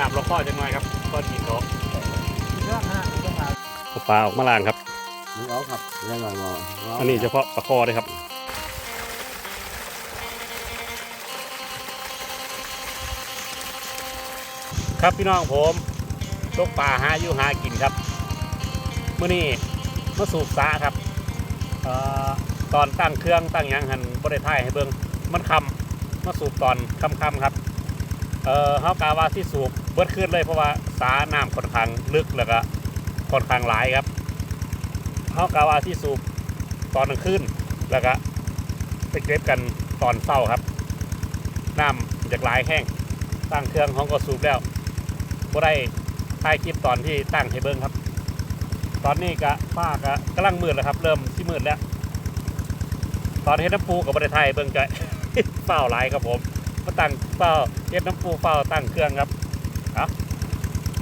น้ำลงข้อจังหน่อยครับก็กินเขาเยอะนะต้องหาเอาปลาออกมาล้างครับมึงเอาครับยังไงมออันนี้เฉพาะปลาคอเลยครับครับพี่น้องผมตกปลาหาอยู่หากินครับเมื่อนี้มาสูบสาครับเอ่อตอนตั้งเครื่องตั้งหยังหันบริท้ายให้เบิ่งมันคำมาสูบตอนคำคำๆครับ เอ่อเฮากาว่าที่สูบเบิดขึ้นเลยเพราะว่าสาน้ำค่อนข้างลึกแล้วก็ค่อนข้างหลายครับเฮากาว่าที่สูบตอนกลางคืนแล้วก็ไปเก็บกันตอนเช้าครับ น้ำจากหลายแห้งตั้งเครื่องของก็สูบแล้วบ่ได้ถ่ายคลิปตอนที่ตั้งให้เบิ้งครับ ตอนนี้ก็ฟ้าก็กำลังมืดแล้วครับ เริ่มที่มืดแล้ว ตอนเฮ็ดน้ำปูกับบ่ได้ถ่ายเบิ้งจะเฝ้าหลายครับผม มาตั้งเฝ้าเฮ็ดน้ำปูเฝ้าตั้งเครื่องครับเอ้า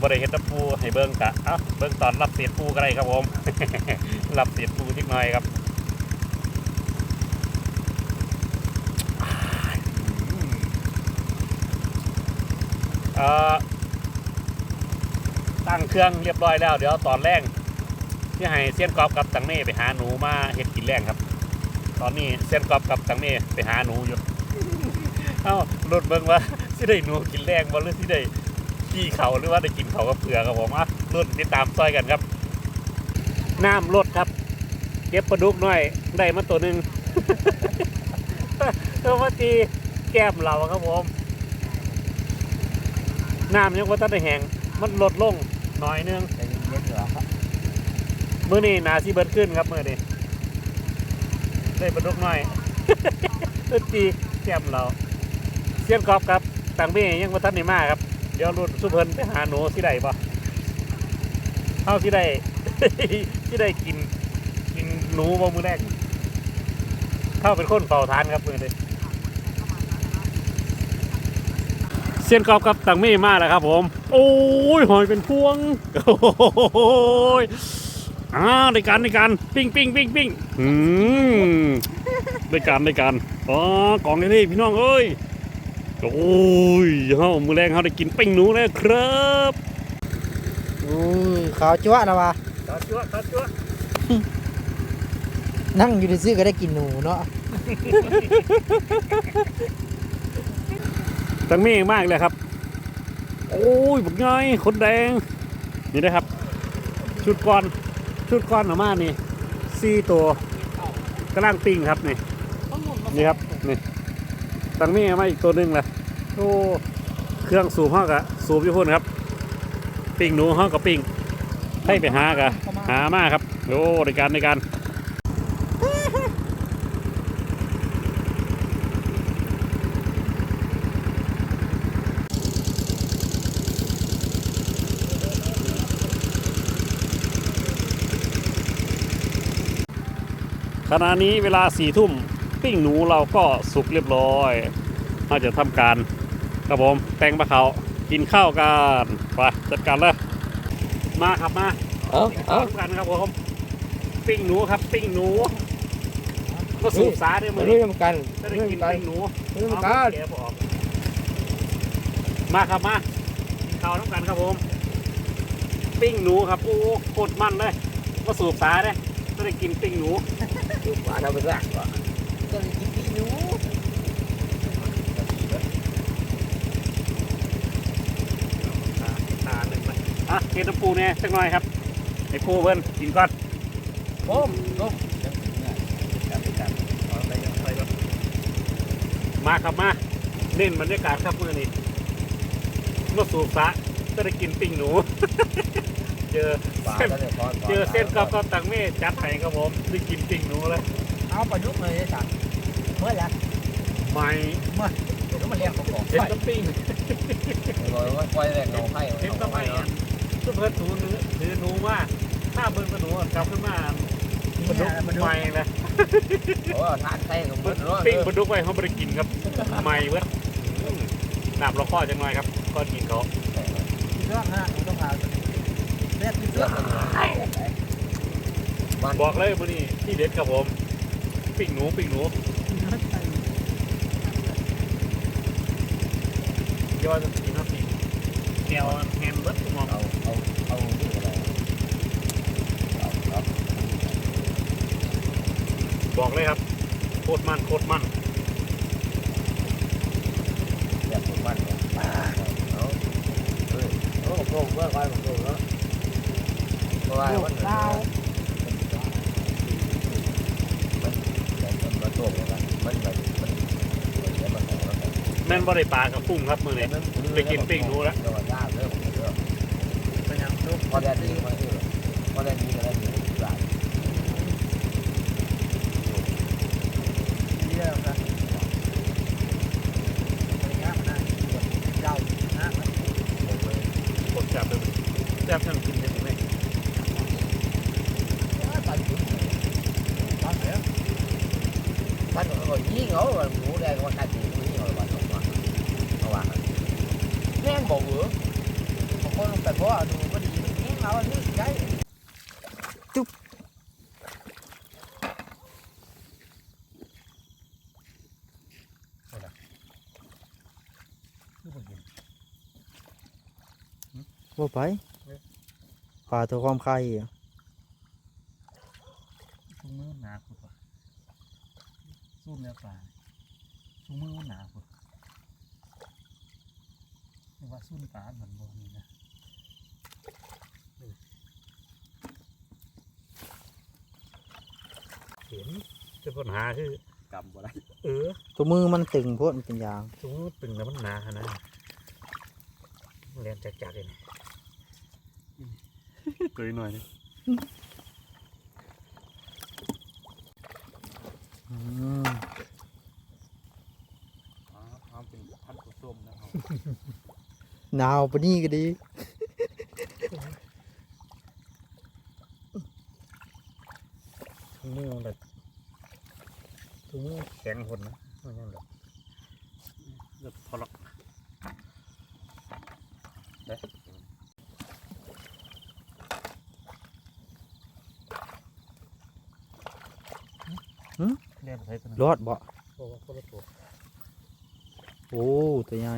บ่ได้เฮ็ดน้ำปูให้เบิ้งกะเอ้าเบิ้งตอนรับเศษปูก็ได้ครับผมรับเศษปูนิดหน่อยครับเอ่อตั้งเครื่องเรียบร้อยแล้ว เดี๋ยวตอนแรกที่ให้เซียนกอบกับตังเม่ไปหาหนูมาเฮ็ดกินแรงครับ ตอนนี้เซียนกอบกับตังเม่ไปหาหนูอยู่ เอ้ารุดเบิ่งว่าสิได้หนูกินแรงบ่หรือสิได้ขี้เขาหรือว่าได้กินเขากับเผือกครับผมอะรุ่นติดตามซอยกันครับ น้ำลดครับเก็บปลาดุกหน่อยได้มาตัวหนึ่งตัวมาตีแก้มเราครับผม น้ำยังว่าตั้งแต่แห้งมันลดลงหน่อยนึงแต่เย็นเหรอมื้อนี้นาซีเบิร์ดขึ้นครับมื้อนี้ได้ปลาดุกหน่อยต้นตีแก้มเรา เสียนกอบครับต่างเม่ยังว่าทันได้มาครับ เดี๋ยวรุ่นสุเพินไปหาหนูที่ใดปะเฮาที่ใดที่ได้กินกินหนูบ่มือแรกเข้าเป็นคนเฝ้าทานครับมื้อนี้เสียนกอบกับต่างเม่มาแล้วครับ ผม โอ้ยหอยเป็นพวงโอ้ยอ่าในการในการปิ้งปิ้งปิ้งปิ้งอืมในการในการอ๋อกล่องนี่พี่น้องเอ้ย โอ้ยเฮามือแรงเฮาได้กินปิ้งหนูแล้วครับอุ้ยขาวจั๊วนะวะตาจั่วตาจั่วนั่งอยู่ในซื้อก็ได้กินหนูเนาะ ตังเม่มากเลยครับ โอ้ยบักง่ายขนแดง นี่นะครับ ชุดก้อน ชุดก้อนออกมานี่สี่ตัวกำลังปิ้งครับนี่ นี่ครับ นี่ ตังเม่มาอีกตัวหนึ่งเลยโอ้เครื่องสูบห้องกะสูบอยู่พุ่นครับ ปิ้งหนูห้องกะปิ้งให้ไปหากะหามาครับโอ้ในการในการขณะนี้เวลาสี่ทุ่ม ปิ้งหนูเราก็สุกเรียบร้อยเราจะทำการครับผมแปลงปลาเขากินข้าวกันไปจัดการเลยมาครับมาเอากินเอาข้าวกันครับผมปิ้งหนูครับ ปิ้งหนูก็สูบสาด้วยมืมาอด้วนี้ยกันจะได้ด้วยกินกันปิ้งหนูด้วยเอากันแกะบ่ออกมาครับมากินข้าวน้ำกันครับผม ปิ้งหนูครับโอ้โคตรมันเลยก็สูบสาเลยจะได้กินปิ้งหนูหวานเอาไปซะก็ เลยกินปีหนูอ่าตาหนึ่งเลยอะเกน้ำปูเนี่ยสักหน่อยครับไอ้ปูเพิ่นกินก่อนโอ้มโอ้มมาครับมา เน้นบรรยากาศครับมื่อนี้เมื่อสูบสะก็ได้กินปิ้งหนู เจอเส้นเจอเส้นกับกับตังเม่จัดให้ครับผมได้กินปิ้งหนูเลย เอาปลาดุกเลยจ้ะเมื่อแล้วใหม่เดี๋ยวมันเรียกของของเห็นกับปิ้งลอยว่าควายแรงเงาให้เห็นกับไม่อันซุปเปอร์หนูเนื้อถือหนูมาถ้าเบิ่งกับหนูกลับขึ้นมาปลาดุกมันดูใหม่เลยโอ้ทานไส้กับมึงเนาะปิ้งปลาดุกไว้เขาไม่ได้กินครับใหม่เว้ยอืมหนับเราข้อจังหน่อยครับก้อนกินเขาเรื่องฮะต้องหาเรียกที่เรื่องมันบอกเลยวันนี้ที่เด็ดครับผม ปิ้งหนูปิ้งหนูยอดจะกินน้ำปิ้งแก้วแฮมเบิร์ดทุกหมองเอาเอาเอานี่อะไรเอาเอาบอกเลยครับโคตรมันโคตรมันแบบผมมันเนี่ยเอาเฮ้ยเอาโป่งเพื่อคอยโป่งเนาะเพราะว่ามันเามันมันมาโป่งเลยนะมันแบบมันมันจะมาของแล้ว แม่นบ่ได้ปลากับกุ้งครับมื้อนี้ไปกินปิ้งหนูแล้วเดี๋ยวย่างเด้อผมเด้อเป็นยังลูกพอแดนนี้มาที่พอแดนนี้ก็ได้มีหลายเยี่ยมกันเป็นยังมันน่าเจ้านะมันโคตรแซ่บเลยแซ่บทั้งกินได้ไหมตันถึงตอนเสียตันก็ยี่เหงาหมูแดงว่าการจีนยี่เหงาวันสองวันเอา ว่าแม่งบอกเหรอบางคนแต่เพราะว่าดูก็ดีมันแห้งเราอันนี้ใช่บ่ไปปลาตัวความไข่อะชุ่มมือหนาคุณป่ะซุ่มแล้วป่าชุ่มมือหนาคุณ ว่าซุ่มป่าเหมือนโบนี่นะเห็นคือปัญหาคือกำบ่ได้เออตัวมือมันตึงโพดมันเป็นยางสมมติตึงแล้วมันหนาขนาดนั้นเรียนจักจักๆเลยตัวหน่อยนึงอืม อ๋อทำเป็นพันธุ์ส้มนะครับ หนาวปะนี่ก็ดีถุงมือมันแบบถุงมือแข็งหดนะมันยังแบบแบบพอละเรียกใช้ตัวนั้นรอดบ่เพราะว่าคนละตัวโอ้ตัวใหญ่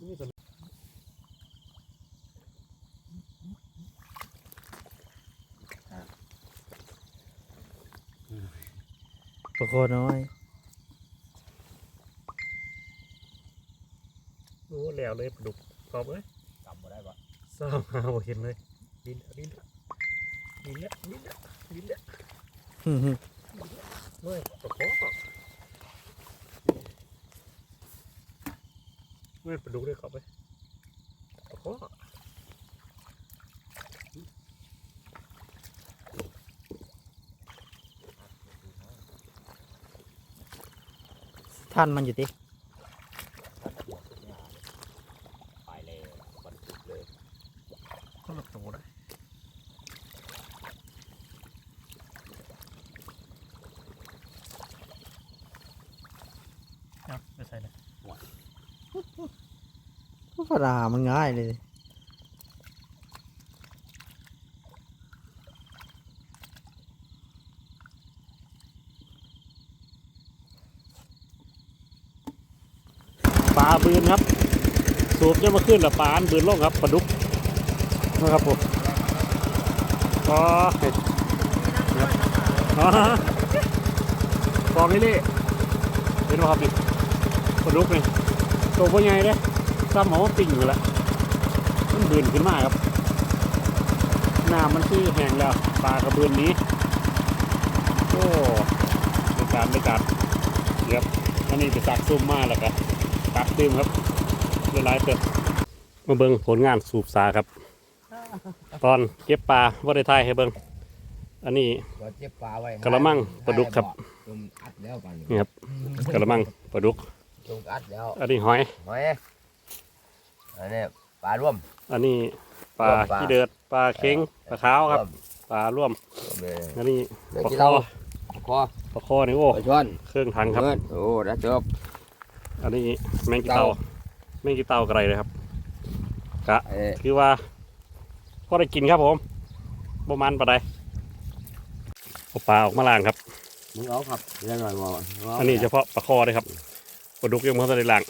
นี่ตัว ปลาคอน้อยโอ้แล้วเลยปลาดุกกรอบเลยกำบ่ได้ปะเศร้าหาบ่เห็นเลยดินดินดินละดินละดินละหึ่มเมื่อยตะโขเมื่อยปลาดุกได้กรอบไปตะโขๆ ท่านมันอยู่ติไปเลยบรรทุกเลยคนละตัวได้ครับไม่ใช่เลยปลามันง่ายเลย ปลาบืนครับ สูบจะมาขึ้นละปลาอันบืนลงครับปลาดุกนะครับผมก็เห็ดครับอ๋อกองนี่เลยเห็นไหมครับนี่ปลาดุกนี่ตัวพ่อใหญ่เลยซ้ำหมอติ่งอยู่ล้วมันบืนขึ้นมาครับน้ำมันคือแห้งแล้วปลากระเบือนนี้โอ้ในการในการเดี๋ยวอันนี้ไปตักซุ่มมาแล้วกันตัก ดื่มครับละลายเป็ดมาเบิ่งผลงานสูบสาครับ ตอนเก็บปลาว่าได้ทายให้เบิ่งอันนี้ก็เจ็บปลาไว้กะละมังปลาดุกครับจุ่มอัดแล้วกันนี่ครับกระมังปลาดุกจุ่มอัดแล้วอันนี้หอยหอยอันนี้ปลาร่วม อันนี้ปลาร่วมปลาขี้เดือดปลาเค็งปลาขาวครับปลาร่วมร่วมเลยอันนี้เดี๋ยวปลากินคเราอคอปลาคอนี่โอ้ปลาช่อนเครื่องทังครับเงินโอ้ได้จบ อันนี้แมงกีเตาเต่าแมงกีเตากระไรเลยครับเอ้ยคือว่าพอได้กินครับผมประมาณปลาใดเอาปลาออกมาล้างครับ มึงเอาครับเรื่องหน่อยบ่อันนี้เฉพาะปลาคอเลยครับปลาดุกยังไม่ทันได้ล้าง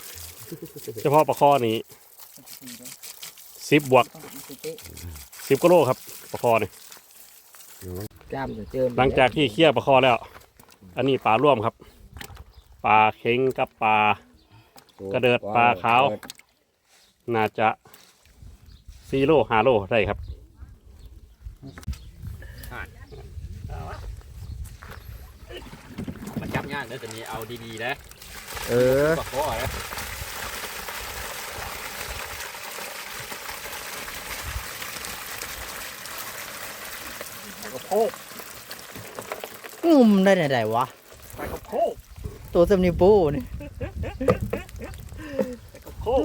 เฉพาะปลาคอนี่สิบบวกสิบกิโลครับปลาคอเนี่ยจ้ามจะเจิมหลังจากที่เคี่ยวปลาคอแล้ว อันนี้ปลาร่วมครับ ปลาเค็งกับปลา กระเดิดปลาขาว น่าจะซีโลห้าโลได้ครับมันจับยากเลยแต่นี้เอาดีๆนะเออปากคอนะกระโพกงุมได้ไหนๆวะ ปลากระโพกตัวสำนีปูนี่ปลาก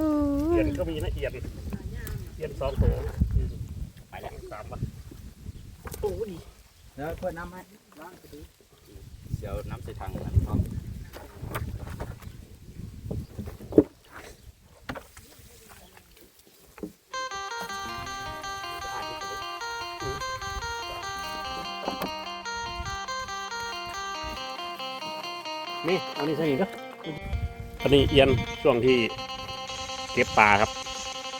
ระโพกเอียนก็มีนะเอียนเอียนสองตัวไปแล้วสามปะโอ้ดีแล้วเพื่อนน้ำให้เดี๋ยวน้ำใส่ถังนั้นพร้อมนี่เอานี่ใส่อีกก็อันนี้เอียนช่วงที่เก็บปลาครับ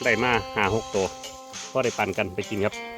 ได้มาหาหกตัว ก็ได้ปันกันไปกินครับ